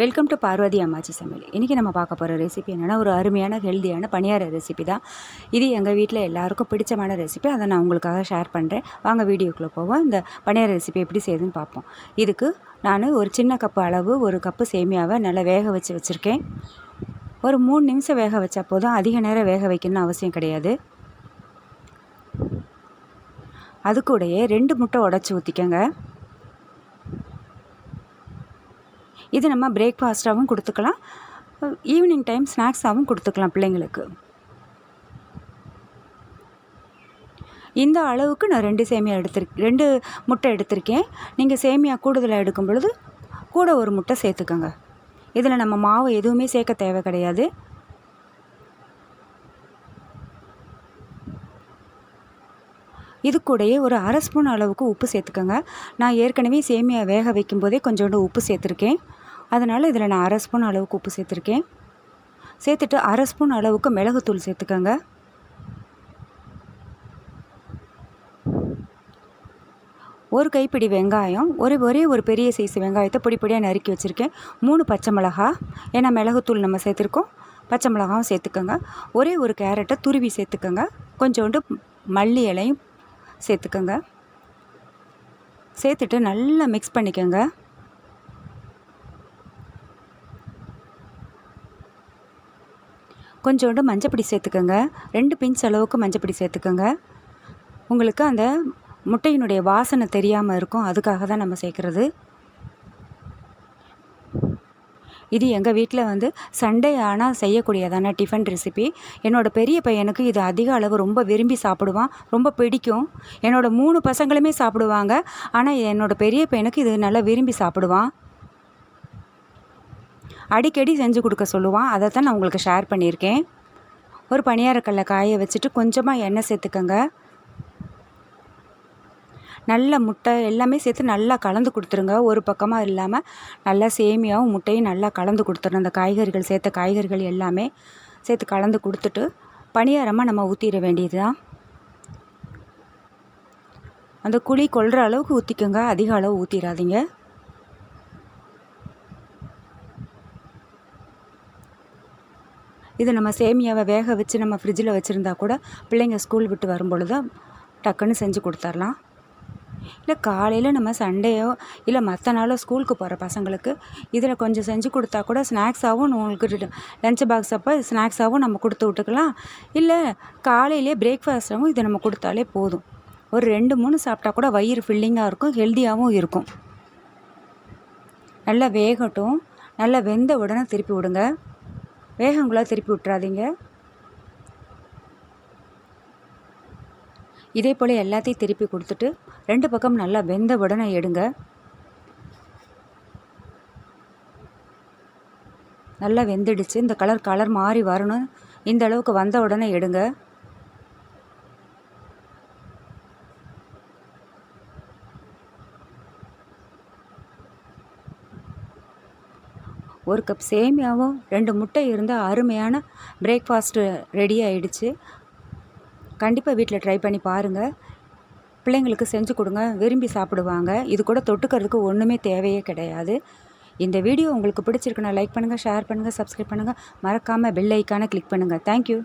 Welcome to Parvati அம்மாச்சி சமையல் இன்றைக்கி நம்ம பார்க்க போகிற ரெசிபி என்னென்னா ஒரு அருமையான ஹெல்த்தியான பணியார ரெசிபி தான். இது எங்கள் வீட்டில் எல்லாருக்கும் பிடிச்சமான ரெசிபி அதை நான் உங்களுக்காக ஷேர் பண்ணுறேன் வாங்க வீடியோக்குள்ளே போவோம். இந்த பணியார ரெசிபி எப்படி செய்யுதுன்னு பார்ப்போம். இதுக்கு நான் ஒரு சின்ன கப்பு அளவு ஒரு கப்பு சேமியாவை நல்லா வேக வச்சு வச்சுருக்கேன். ஒரு மூணு நிமிஷம் வேக வச்சா போதும். அதிக நேரம் வேக வைக்கணும்னு அவசியம் கிடையாது. அது கூடயே ரெண்டு முட்டை உடச்சி ஊற்றிக்கங்க இது நம்ம பிரேக்ஃபாஸ்ட்டாகவும் கொடுத்துக்கலாம். ஈவினிங் டைம் ஸ்நாக்ஸாகவும் கொடுத்துக்கலாம் பிள்ளைங்களுக்கு. இந்த அளவுக்கு நான் ரெண்டு சேமியா எடுத்திருக்கேன் ரெண்டு முட்டை எடுத்திருக்கேன். நீங்கள் சேமியா கூடுதலாக எடுக்கும் பொழுது கூட ஒரு முட்டை சேர்த்துக்கோங்க. இதில் நம்ம மாவு எதுவுமே சேர்க்க தேவை கிடையாது. இது கூடயே ஒரு அரை ஸ்பூன் அளவுக்கு உப்பு சேர்த்துக்கோங்க. நான் ஏற்கனவே சேமியா வேக வைக்கும்போதே கொஞ்சோண்டு உப்பு சேர்த்துருக்கேன். அதனால் இதில் நான் அரை ஸ்பூன் அளவுக்கு உப்பு சேர்த்துருக்கேன். சேர்த்துட்டு அரை ஸ்பூன் அளவுக்கு மிளகுத்தூள் சேர்த்துக்கோங்க. ஒரு கைப்பிடி வெங்காயம் ஒரு ஒரே ஒரு பெரிய சைஸ் வெங்காயத்தை பொடி பொடியாக நறுக்கி வச்சுருக்கேன். மூணு பச்சை மிளகா ஏன்னா மிளகுத்தூள் நம்ம சேர்த்துருக்கோம். பச்சை மிளகாவும் சேர்த்துக்கோங்க. ஒரே ஒரு கேரட்டை துருவி சேர்த்துக்கோங்க. கொஞ்சோண்டு மல்லி இலையும் சேர்த்துக்கோங்க. சேர்த்துட்டு நல்லா மிக்ஸ் பண்ணிக்கோங்க. கொஞ்சோண்டு மஞ்சப்பொடி சேர்த்துக்கோங்க. ரெண்டு பிஞ்ச் அளவுக்கு மஞ்சப்பொடி சேர்த்துக்கோங்க. உங்களுக்கு அந்த முட்டையினுடைய வாசனை தெரியாமல் இருக்கும். அதுக்காக தான் நம்ம சேர்க்குறது. இது எங்கள் வீட்டில் வந்து சண்டே ஆனால் செய்யக்கூடியதான டிஃபன் ரெசிபி. என்னோடய பெரிய பையனுக்கு இது அதிக அளவு ரொம்ப விரும்பி சாப்பிடுவான் ரொம்ப பிடிக்கும். என்னோடய மூணு பசங்களுமே சாப்பிடுவாங்க. ஆனால் என்னோடய பெரிய பையனுக்கு இது நல்லா விரும்பி சாப்பிடுவான். அடிக்கடி செஞ்சு கொடுக்க சொல்லுவான். அதை தான் நான் உங்களுக்கு ஷேர் பண்ணியிருக்கேன். ஒரு பணியாரக்கல்ல காய வச்சுட்டு கொஞ்சமாக எண்ணெய் சேர்த்துக்கங்க. நல்ல முட்டை எல்லாமே சேர்த்து நல்லா கலந்து கொடுத்துருங்க. ஒரு பக்கமாக இல்லாமல் நல்லா சேமியாவும் முட்டையும் நல்லா கலந்து கொடுத்துருங்க அந்த காய்கறிகள் சேர்த்த காய்கறிகள் எல்லாமே சேர்த்து கலந்து கொடுத்துட்டு பணியாரமாக நம்ம ஊற்றிட வேண்டியது தான் அந்த குழி கொள்கிற அளவுக்கு ஊற்றிக்கோங்க அதிக அளவு ஊற்றிடாதீங்க இது நம்ம சேமியாவை வேக வச்சு நம்ம ஃப்ரிட்ஜில் வச்சுருந்தா கூட பிள்ளைங்க ஸ்கூல் விட்டு வரும்பொழுது டக்குன்னு செஞ்சு கொடுத்துர்லாம் இல்லை காலையில் நம்ம சண்டேயோ இல்லை மற்ற நாளோ ஸ்கூலுக்கு போகிற பசங்களுக்கு இதில் கொஞ்சம் செஞ்சு கொடுத்தா கூட ஸ்நாக்ஸாகவும் உங்களுக்கு லஞ்ச் பாக்ஸ் அப்போ ஸ்நாக்ஸாகவும் நம்ம கொடுத்து விட்டுக்கலாம். இல்லை காலையிலே பிரேக்ஃபாஸ்ட்டாகவும் இதை நம்ம கொடுத்தாலே போதும். ஒரு ரெண்டு மூணு சாப்பிட்டா கூட வயிறு ஃபில்லிங்காக இருக்கும் ஹெல்த்தியாகவும் இருக்கும். நல்லா வேகட்டும். நல்லா வெந்த உடனே திருப்பி விடுங்க. வேகங்குள்ளே திருப்பி விட்றாதீங்க இதே போல் எல்லாத்தையும் திருப்பி கொடுத்துட்டு ரெண்டு பக்கம் நல்லா வெந்த உடனே எடுங்க. நல்லா வெந்துடுச்சு. இந்த கலர் கலர் மாறி வரணும். இந்த அளவுக்கு வந்த உடனே எடுங்க. ஒரு கப் சேமியாவும் ரெண்டு முட்டை இருந்தால் அருமையான பிரேக்ஃபாஸ்ட்டு ரெடி ஆகிடுச்சு கண்டிப்பாக வீட்டில் ட்ரை பண்ணி பாருங்கள் பிள்ளைங்களுக்கு செஞ்சு கொடுங்க. விரும்பி சாப்பிடுவாங்க. இது கூட தொட்டுக்கிறதுக்கு ஒன்றுமே தேவையே கிடையாது. இந்த வீடியோ உங்களுக்கு பிடிச்சிருக்குன்னா லைக் பண்ணுங்கள் ஷேர் பண்ணுங்கள் சப்ஸ்கிரைப் பண்ணுங்கள் மறக்காமல் பெல் ஐக்கானை கிளிக் பண்ணுங்கள் தேங்க்யூ